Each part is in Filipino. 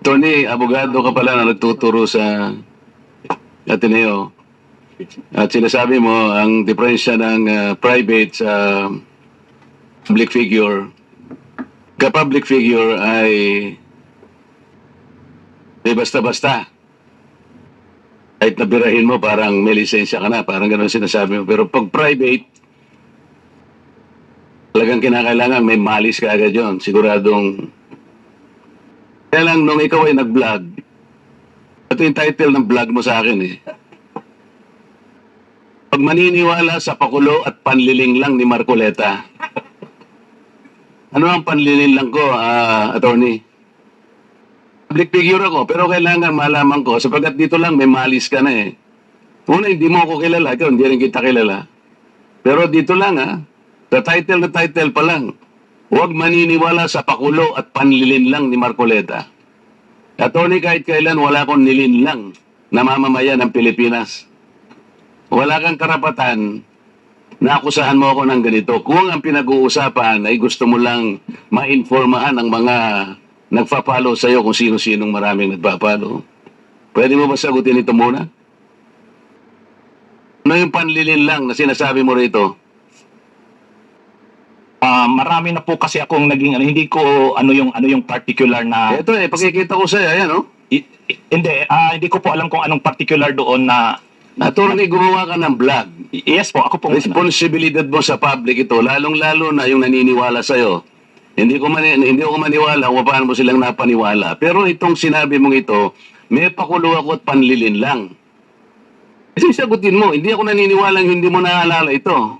Tony, abogado ka pala na nagtuturo sa Ateneo. At sinasabi mo, ang diferensya ng ah, private sa public figure, ka-public figure ay may basta-basta. Kahit nabirahin mo, parang may lisensya ka na, parang gano'n sinasabi mo. Pero pag private, talagang kinakailangan may malis ka agad yun. Siguradong kaya lang nung ikaw ay nag-vlog, ito yung title ng vlog mo sa akin eh. Pag maniniwala sa pakulo at panliling lang ni Marcoleta. Ano ang panliling lang ko, ah, attorney? Public figure ako, pero kailangan malaman ko, sapagkat dito lang may malis ka na eh. Una, hindi mo ako kilala, ikaw hindi rin kita kilala. Pero dito lang ah, the title na title pa lang. Huwag maniniwala sa pakulo at panlilin lang ni Marcoleta. Attorney, kahit kailan wala akong nilin lang na mamamayan ng Pilipinas. Wala kang karapatan na akusahan mo ako ng ganito. Kung ang pinag-uusapan ay gusto mo lang ma-informahan ang mga nagpa-follow sa'yo kung sino-sinong maraming nagpa-follow. Pwede mo ba sagutin ito muna? Ano yung panlilin lang na sinasabi mo rito? Ah, marami na po kasi akong naging ano, hindi ko ano yung ano yung particular na Ito eh, pakikita ko sa'yo, ayan oh. I- i- hindi ah, hindi ko po alam kung anong particular doon na Attorney, gumawa ka ng vlog. yes po ako po Responsibilidad mo sa public ito, lalong-lalo na yung naniniwala sa'yo. Hindi ko mani, hindi ko maniwala kung paano mo silang napaniwala. Pero itong sinabi mong ito, may pakulo ako at panlilin lang. Kasi sagutin mo, hindi ako naniniwala hindi mo naalala ito.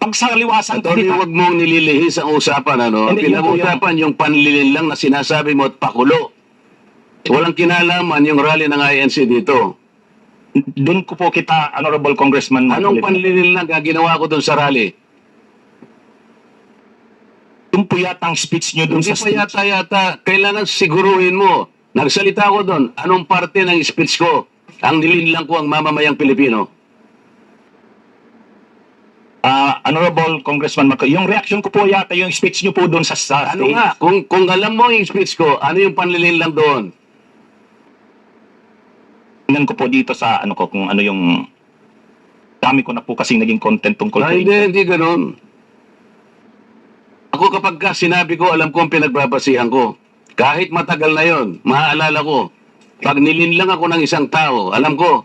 pag sa liwasan, Attorney, huwag mong nililihis ang usapan. Ano? Ang Hindi, yun po pinag-usapan yung panlilin lang na sinasabi mo at pakulo. Walang kinalaman yung rally ng INC dito. doon ko po kita, Honorable Congressman Anong Marcoleta. panlilin lang ang ginawa ko doon sa rally? Doon po yata ang speech nyo doon Hindi sa pa stage. yata yata, kailangan siguruhin mo. Nagsalita ko doon, anong parte ng speech ko? Ang nilinlang ko ang mamamayang Pilipino. Ah, Honorable Congressman Marcoleta, yung reaction ko po yata yung speech nyo po doon sa, sa Ano stage. nga, kung, kung alam mo yung speech ko, ano yung panlilinlang doon? Tingnan ko po dito sa ano ko kung ano yung dami ko na po kasi naging content tungkol Ah, hindi, hindi ganun. Ako kapag ka sinabi ko, alam ko ang pinagbabasihan ko. Kahit matagal na yon, maaalala ko. Pag nilinlang ako ng isang tao, alam ko.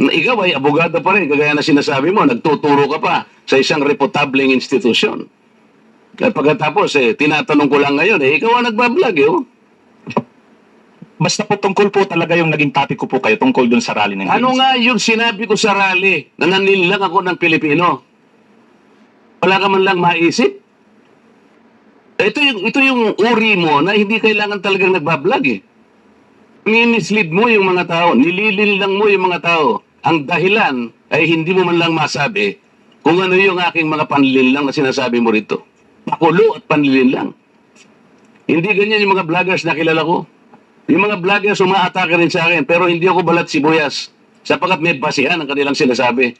Na ikaw ay abogado pa rin, kagaya na sinasabi mo, nagtuturo ka pa sa isang reputableng institusyon. At pagkatapos, eh, tinatanong ko lang ngayon, eh, ikaw ang nagbablog, eh, oh. Basta po tungkol po talaga yung naging topic ko po kayo tungkol doon sa rally ng Ano nga yung sinabi ko sa rally na nanilang ako ng Pilipino? Wala ka man lang maisip? Ito yung, ito yung uri mo na hindi kailangan talagang nagbablog eh. Mimislead mo yung mga tao, nililin mo yung mga tao. Ang dahilan ay hindi mo man lang masabi kung ano yung aking mga panlilin lang na sinasabi mo rito. Pakulo at panlilin lang. Hindi ganyan yung mga vloggers na kilala ko. Yung mga vloggers umaatake rin sa akin, pero hindi ako balat sibuyas. Sapagat may basihan ang kanilang sinasabi.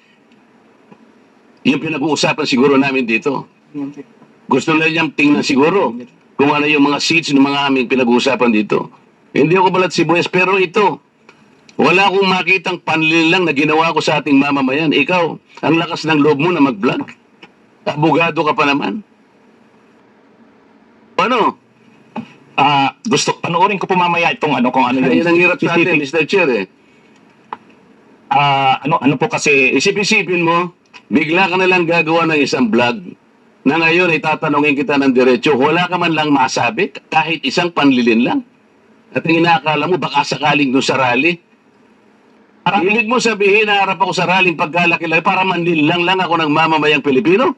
Yung pinag-uusapan siguro namin dito. Gusto nila niyang tingnan siguro kung ano yung mga seats ng mga aming pinag-uusapan dito. Hindi ako balat sibuyas, pero ito, wala akong makitang panlilang na ginawa ko sa ating mamamayan. Ikaw, ang lakas ng loob mo na mag-vlog. Abogado ka pa naman. Ano? Ah, gusto panoorin ko po mamaya itong ano kung ano yung yun ang hirap sa atin, Mr. Chair eh. Ah, ano ano po kasi Isip-isipin mo, bigla ka na lang gagawa ng isang vlog na ngayon ay tatanungin kita ng diretsyo, wala ka man lang masabi, kahit isang panlilin lang. At inaakala mo, baka sakaling doon sa rally. parang Ibig mo sabihin, naharap ako sa rallying pagkalaki-laki para manlilang lang ako ng mamamayang Pilipino?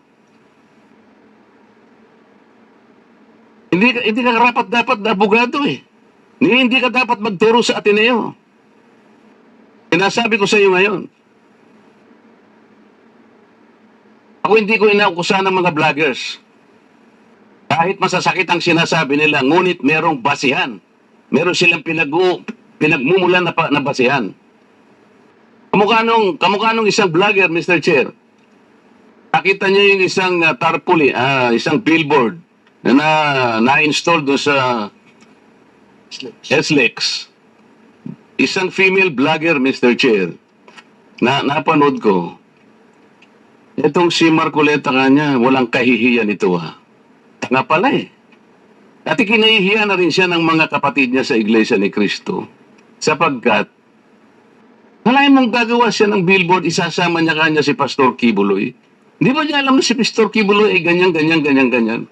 Hindi, hindi ka karapat dapat na abogado eh. Ni- Hindi ka dapat magturo sa Ateneo. Sinasabi ko sa iyo ngayon. Ako hindi ko inaukusan ng mga vloggers. Kahit masasakit ang sinasabi nila, ngunit merong basihan. Meron silang pinag pinagmumulan na, pa, na basihan. Kamukha nung, kamukha nung isang vlogger, Mr. Chair. Nakita niya yung isang uh, tarpaulin, ah, isang billboard na na- na-install doon sa SLEX. Isang female vlogger, Mr. Chair, na napanood ko. Itong si Marcoleta kanya, walang kahihiyan ito ha. Tanga pala eh. At kinahihiya na rin siya ng mga kapatid niya sa Iglesia ni Cristo. Sapagkat, Malayan mong gagawa siya ng billboard, isasama niya kanya si Pastor Kibuloy. Hindi ba niya alam na si Pastor Kibuloy ay ganyan, ganyan, ganyan, ganyan?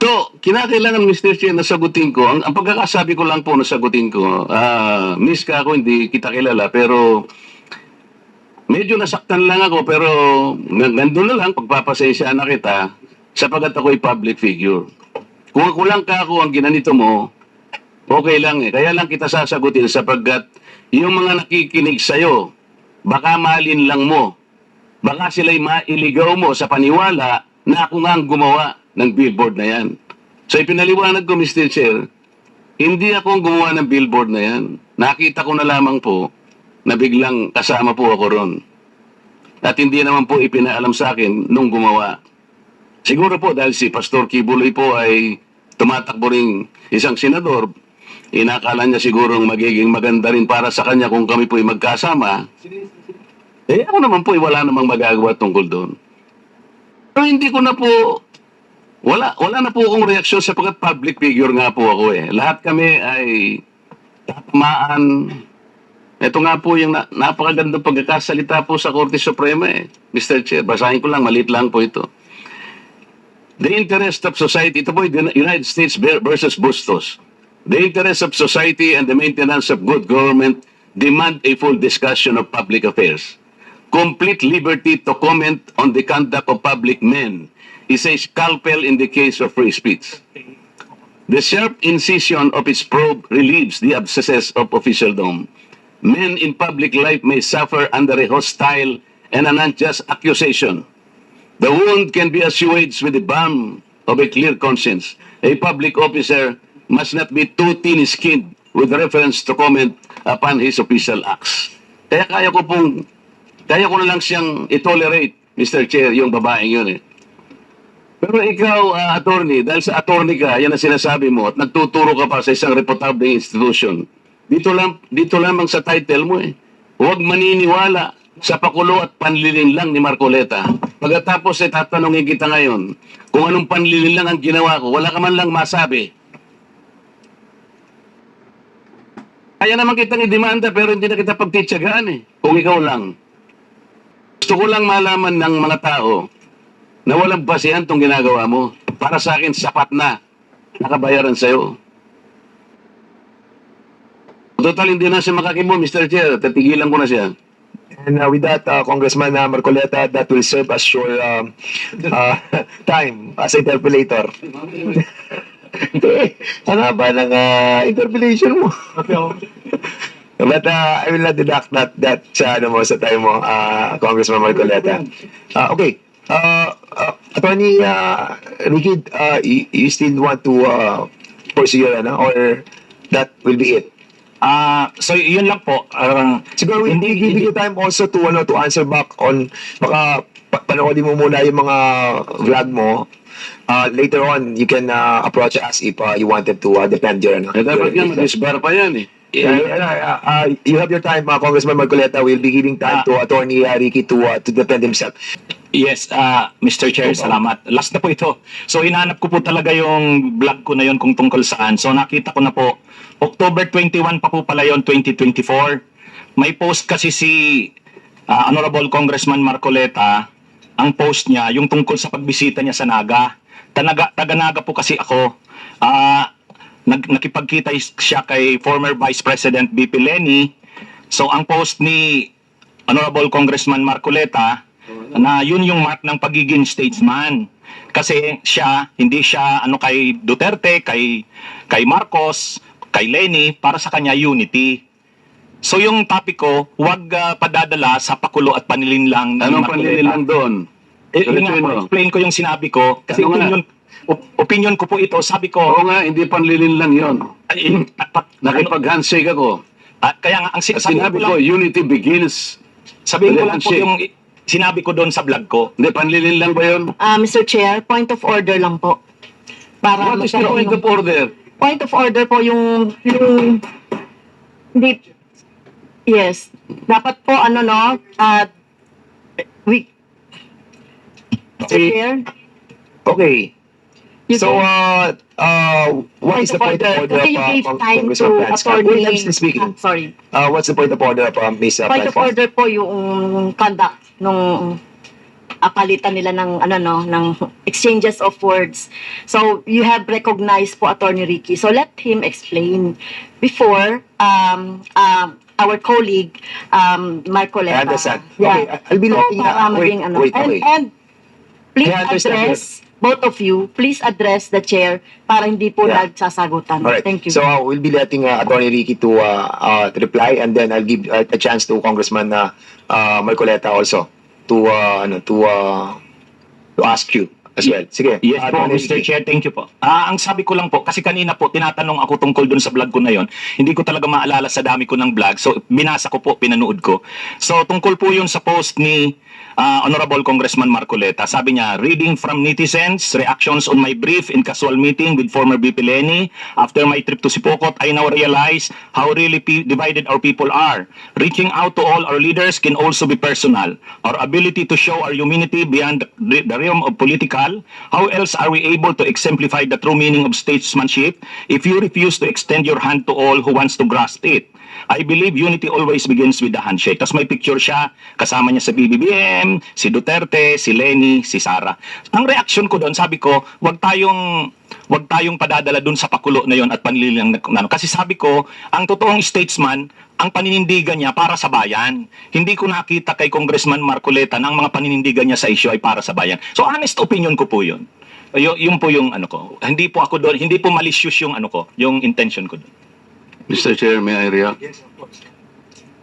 So, kinakailangan, Mr. Chair, na sagutin ko. Ang, ang pagkakasabi ko lang po na sagutin ko, ah, miss ka ako, hindi kita kilala, pero medyo nasaktan lang ako, pero nandun na lang, pagpapasensya na kita, sapagat ako'y public figure. Kung ako lang ka ako ang ginanito mo, okay lang eh. Kaya lang kita sasagutin sapagkat yung mga nakikinig sa'yo, baka malin lang mo. Baka sila'y mailigaw mo sa paniwala na ako nga ang gumawa ng billboard na yan. So ipinaliwanag ko, Mr. Chair, hindi ako ang gumawa ng billboard na yan. Nakita ko na lamang po na biglang kasama po ako ron. At hindi naman po ipinaalam sa akin nung gumawa. Siguro po dahil si Pastor Kibuloy po ay tumatakbo ring isang senador, inakala niya siguro magiging maganda rin para sa kanya kung kami po ay magkasama. Eh ako naman po ay wala namang magagawa tungkol doon. Pero hindi ko na po, wala, wala na po akong reaksyon sapagkat public figure nga po ako eh. Lahat kami ay tatamaan. Ito nga po yung na, napakagandang pagkakasalita po sa Korte Suprema eh. Mr. Chair, basahin ko lang, maliit lang po ito. The interest of society, ito po United States versus Bustos. The interest of society and the maintenance of good government demand a full discussion of public affairs. Complete liberty to comment on the conduct of public men is a scalpel in the case of free speech. The sharp incision of its probe relieves the abscesses of officialdom. Men in public life may suffer under a hostile and an unjust accusation. The wound can be assuaged with the balm of a clear conscience. A public officer must not be too thin-skinned with reference to comment upon his official acts. Kaya kaya ko pong, kaya ko na lang siyang itolerate, Mr. Chair, yung babaeng yun eh. Pero ikaw, ah, attorney, dahil sa attorney ka, yan ang sinasabi mo, at nagtuturo ka pa sa isang reputable institution, dito lang dito lamang sa title mo eh. Huwag maniniwala sa pakulo at panlilin lang ni Marcoleta. Pagkatapos ay tatanungin kita ngayon, kung anong panlilin lang ang ginawa ko, wala ka man lang masabi. Kaya naman kitang idemanda pero hindi na kita pagtitsagaan eh. Kung ikaw lang. Gusto ko lang malaman ng mga tao na walang basihan tong ginagawa mo. Para sa akin, sapat na. Nakabayaran sa'yo. Total, hindi na siya makakimo, Mr. Chair. Tatigilan ko na siya. And uh, with that, uh, Congressman uh, Marcoleta, that will serve as your um, uh, time as interpolator. Ang haba ng uh, interpolation mo. But uh, I will not deduct that, that sa, ano mo, sa time mo, uh, Congressman Marcoleta. Uh, okay. Uh, uh, Attorney uh, Ricky, uh, you, you still want to uh, pursue your, ano, or that will be it? Ah so yun lang po. Ah, Siguro we, we give you time also to ano to answer back on baka pa- panoodin mo muna yung mga vlog mo. Uh, later on, you can uh, approach us if uh, you wanted to uh, defend your ano. Eh, dapat your- yan, madisbar pa yan eh. Uh, uh, uh, you have your time, uh, Congressman Marcoleta. We'll be giving time to Attorney uh, Ricky to uh, to defend himself. Yes, ah, Mr. Chair, salamat. Last na po ito. So, hinanap ko po talaga yung vlog ko na yon kung tungkol saan. So, nakita ko na po, October 21 pa po pala yon 2024. May post kasi si ah, Honorable Congressman Marcoleta, ang post niya, yung tungkol sa pagbisita niya sa Naga. Tanaga, taga-Naga po kasi ako. Ah, nag, nakipagkita siya kay former Vice President BP Lenny. So, ang post ni Honorable Congressman Marcoleta na yun yung mark ng pagiging statesman. Kasi siya, hindi siya ano kay Duterte, kay, kay Marcos, kay Lenny, para sa kanya unity. So yung topic ko, huwag ah, padadala sa pakulo at panilin lang Anong panlilin lang doon? Eh, yun nga po, explain ko yung sinabi ko. Kasi Ano opinion, op- opinion ko po ito. Sabi ko, Oo nga, hindi panlilin lang yon. ay, eh, Nakipag-handshake ako. ah, kaya nga, ang sinabi ko ko, lang, unity begins. sabihin ko lang po yung sinabi ko doon sa vlog ko. Hindi, panlilin lang ba yun? Ah, Mr. Chair, point of order lang po. Para What is the point ng- of order? Point of order po yung yung hindi yes dapat po ano no at we Mr. Okay. Chair Okay. you So, uh, uh, what is the point of order of you gave time to attorney wait, I'm speaking. Ah, sorry Uh, what's the point of order of uh, Ms. Point of order po yung conduct nung apalitan nila ng ano no ng exchanges of words. So you have recognized po attorney Ricky. So let him explain. Before um um our colleague um I understand. yeah. Okay, I'll be so, letting, para uh, wait, maging ano wait, and, okay. and please address both of you. Please address the chair para hindi po Yeah. nagsasagutan. All right. thank you. So uh, we'll be letting uh, Attorney Ricky to uh, uh, to reply, and then I'll give uh, a chance to Congressman uh, uh, Marcoleta also to uh, ano, to uh, to ask you as well. Sige. Yes uh, po, Mr. Chair, thank you po. Ah, ang sabi ko lang po, kasi kanina po, tinatanong ako tungkol dun sa vlog ko na yon. Hindi ko talaga maalala sa dami ko ng vlog. So, binasa ko po, pinanood ko. So, tungkol po yun sa post ni ah, Honorable Congressman Marcoleta. Sabi niya, reading from netizens, reactions on my brief in casual meeting with former BP Lenny. After my trip to Sipokot, I now realize how really divided our people are. Reaching out to all our leaders can also be personal. Our ability to show our humanity beyond the, the realm of political, how else are we able to exemplify the true meaning of statesmanship if you refuse to extend your hand to all who wants to grasp it? I believe unity always begins with the handshake. Tapos may picture siya, kasama niya sa BBBM, si Duterte, si Lenny, si Sara. Ang reaction ko doon, sabi ko, wag tayong wag tayong padadala doon sa pakulo na yon at panlilang ano. Kasi sabi ko, ang totoong statesman, ang paninindigan niya para sa bayan. Hindi ko nakita kay Congressman Marcoleta na ang mga paninindigan niya sa issue ay para sa bayan. So honest opinion ko po yun. Y- yun po yung ano ko. Hindi po ako doon, hindi po malicious yung ano ko, yung intention ko doon. Mr. Chair, may I react?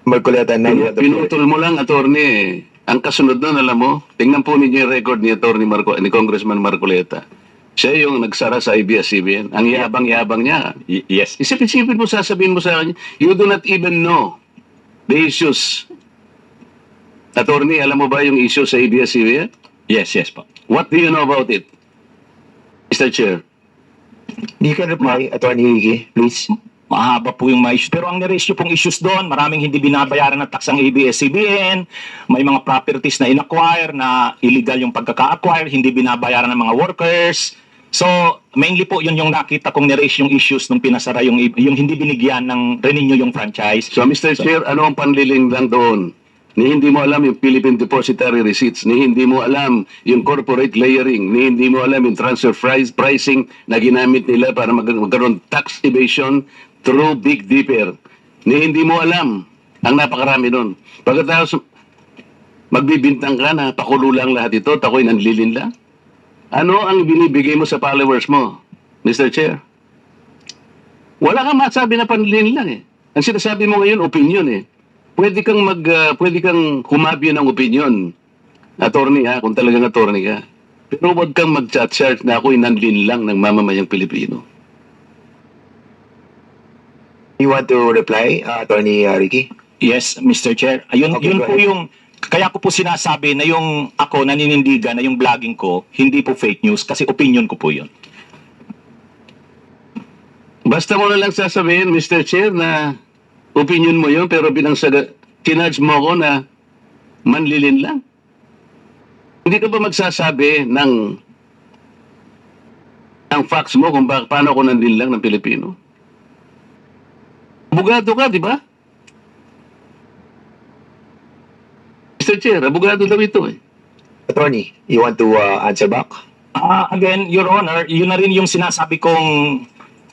Marcoleta, now you have the floor. Pinutol mo lang, attorney. Ang kasunod nun, alam mo, tingnan po ninyo yung record ni attorney Marco, ni Congressman Marcoleta. Siya yung nagsara sa ABS-CBN. Ang yabang-yabang niya. Y- yes. Isip-isipin mo, sasabihin mo sa kanya, you do not even know the issues. Attorney, alam mo ba yung issue sa ABS-CBN? Yes, yes po. What do you know about it? Mr. Chair. You can reply, Attorney Ricky, please. Mahaba po yung mga issues. Pero ang niresyo pong issues doon, maraming hindi binabayaran ng taksang ABS-CBN, may mga properties na inacquire na illegal yung pagkaka-acquire, hindi binabayaran ng mga workers. So, mainly po yun yung nakita kong niresyo yung issues nung pinasara yung, yung hindi binigyan ng renew yung franchise. So, Mr. Chair, ano ang panliling lang doon? Ni hindi mo alam yung Philippine Depository Receipts, ni hindi mo alam yung corporate layering, ni hindi mo alam yung transfer price pricing na ginamit nila para mag- magkaroon tax evasion through Big Dipper. Ni hindi mo alam ang napakarami doon. Pagkatapos magbibintang ka na pakulo lang lahat ito, tako'y nanlilin lang. Ano ang binibigay mo sa followers mo, Mr. Chair? Wala kang masabi na panlilin lang eh. Ang sinasabi mo ngayon, opinion eh. Pwede kang mag, ah, pwede kang humabyo ng opinion. Attorney ha, kung talagang attorney ka. Pero huwag kang mag-chat na ako'y nanlin lang ng mamamayang Pilipino. You want to reply, uh, Attorney uh, Ricky? Yes, Mr. Chair. Ayun, Okay, yun po ahead. yung kaya ko po sinasabi na yung ako naninindigan na yung vlogging ko hindi po fake news kasi opinion ko po yun. Basta mo na lang sasabihin, Mr. Chair, na opinion mo yun, pero binangsaga, chinarge mo ako na manlilin lang. Hindi ka ba magsasabi ng ang facts mo kung bak paano ako nandin lang ng Pilipino? Abogado ka, di ba? Mr. Chair, abogado daw ito eh. Attorney, you want to uh, answer back? Ah, again, Your Honor, yun na rin yung sinasabi kong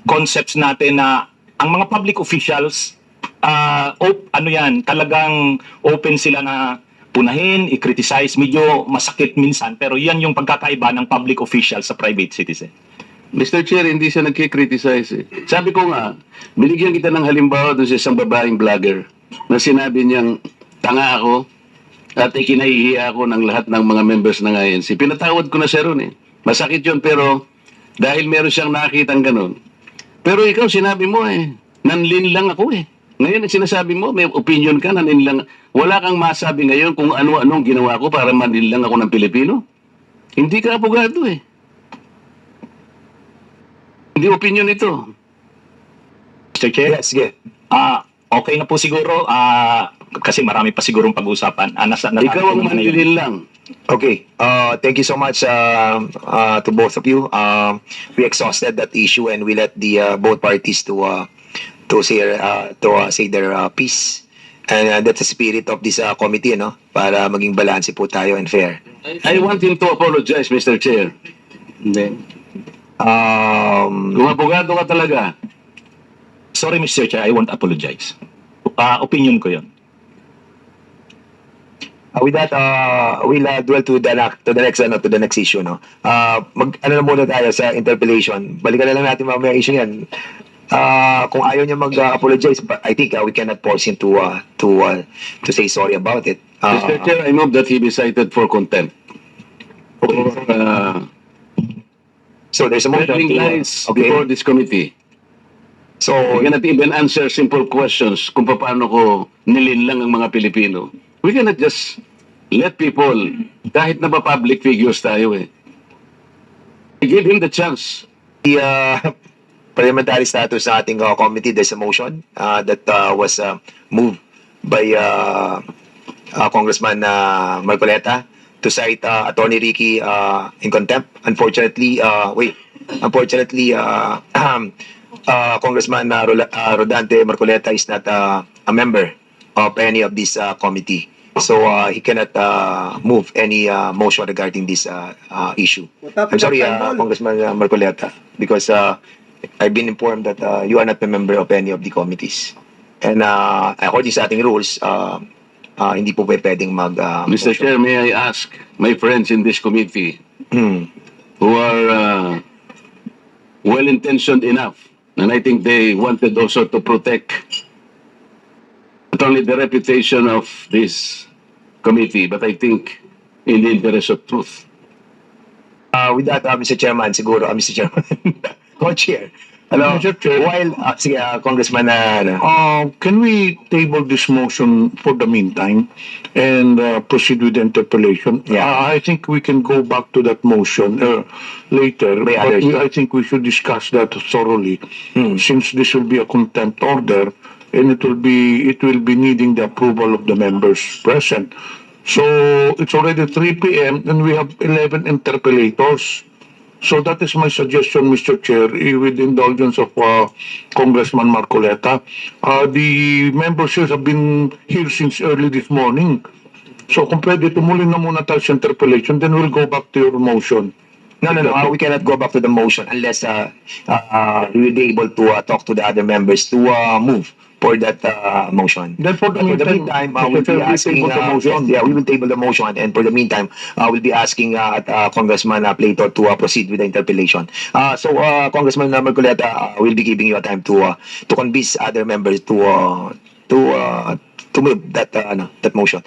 concepts natin na ang mga public officials, ah, op- ano yan, talagang open sila na punahin, i-criticize, medyo masakit minsan, pero yan yung pagkakaiba ng public official sa private citizen. Mr. Chair, hindi siya nagkikriticize eh. Sabi ko nga, binigyan kita ng halimbawa doon sa isang babaeng vlogger na sinabi niyang tanga ako at ikinahihiya ako ng lahat ng mga members ng INC. Pinatawad ko na siya ron eh. Masakit yun pero dahil meron siyang nakitang ganun. Pero ikaw sinabi mo eh, nanlin lang ako eh. Ngayon ang sinasabi mo, may opinion ka, nanlin lang. Wala kang masabi ngayon kung ano-anong ginawa ko para manlin lang ako ng Pilipino. Hindi ka abogado eh. Hindi opinion ito. Mr. Chair? Yes, sige. Ah, okay na po siguro, ah, kasi marami pa sigurong pag-usapan. Ah, nasa, Ikaw ang manlilin lang. Okay. Uh, thank you so much uh, uh, to both of you. Um, we exhausted that issue and we let the uh, both parties to uh, to say uh, to uh, say their uh, piece. And uh, that's the spirit of this uh, committee, no? Para maging balanse po tayo and fair. I want him to apologize, Mr. Chair. Hindi. Um, Kung abogado ka talaga, Sorry, Mr. Chair, I won't apologize. Ah, opinion ko yun. Uh, with that, uh, we'll uh, dwell to the, next- to the next ano, to the next issue, no. Uh, mag ano na muna tayo sa interpellation. Balikan na lang natin mamaya yung issue yan. Uh, kung ayaw niya mag-apologize, but I think uh, we cannot force him to uh, to uh, to say sorry about it. Uh, Mr. Chair, I move that he be cited for contempt. For uh, so there's a motion. lies okay. before this committee. So We cannot even answer simple questions kung paano ko nilin lang ang mga Pilipino. We cannot just let people, kahit na ba public figures tayo eh, give him the chance. the uh, parliamentary status sa ating uh, committee, there's a motion uh, that uh, was uh, moved by uh, uh, Congressman uh, Marcoleta to cite uh, Attorney Ricky uh, in contempt. Unfortunately, uh, wait, unfortunately, uh, uh, Congressman uh, Rola- uh, Rodante Marcoleta is not uh, a member of any of this uh, committee. So uh, he cannot uh, move any uh, motion regarding this uh, uh, issue. I'm sorry, uh, Congressman uh, Marcoleta, because uh, I've been informed that uh, you are not a member of any of the committees. And uh, according sa ating rules, uh, uh, hindi po pwede pwedeng mag... Uh, Mr. motion. Chair, may I ask my friends in this committee Hmm. who are uh, well-intentioned enough, and I think they wanted also to protect not only the reputation of this committee, but I think in the interest of truth. Uh, with that, uh, Mr. Chairman, siguro, uh, Mr. Chairman, co-chair. Hello, Mr. Chair. while, uh, sige, uh, Congressman, uh, ano, Uh, can we table this motion for the meantime and uh, proceed with the interpellation? Yeah. Uh, I think we can go back to that motion uh, later, May but we, I think we should discuss that thoroughly Hmm. since this will be a contempt order and it will be it will be needing the approval of the members present. So it's already 3 p.m. and we have 11 interpellators. So that is my suggestion, Mr. Chair, eh, with indulgence of uh, Congressman Marcoleta. Uh, the members here have been here since early this morning. So kung pwede, tumuloy na muna tayo sa interpellation, then we'll go back to your motion. No, no, no. Uh, we cannot go back to the motion unless uh, uh, uh, we will be able to uh, talk to the other members to uh, move for that uh, motion. Then for the For the meantime, meantime, uh, we'll be asking, uh, motion. yeah, we will table the motion, and for the meantime, uh, we'll be asking uh, uh, Congressman uh, Plato to uh, proceed with the interpellation. Uh, so, uh, Congressman uh, Marcoleta, uh, we'll be giving you a time to uh, to convince other members to uh, to uh, to move that uh, ano, that motion.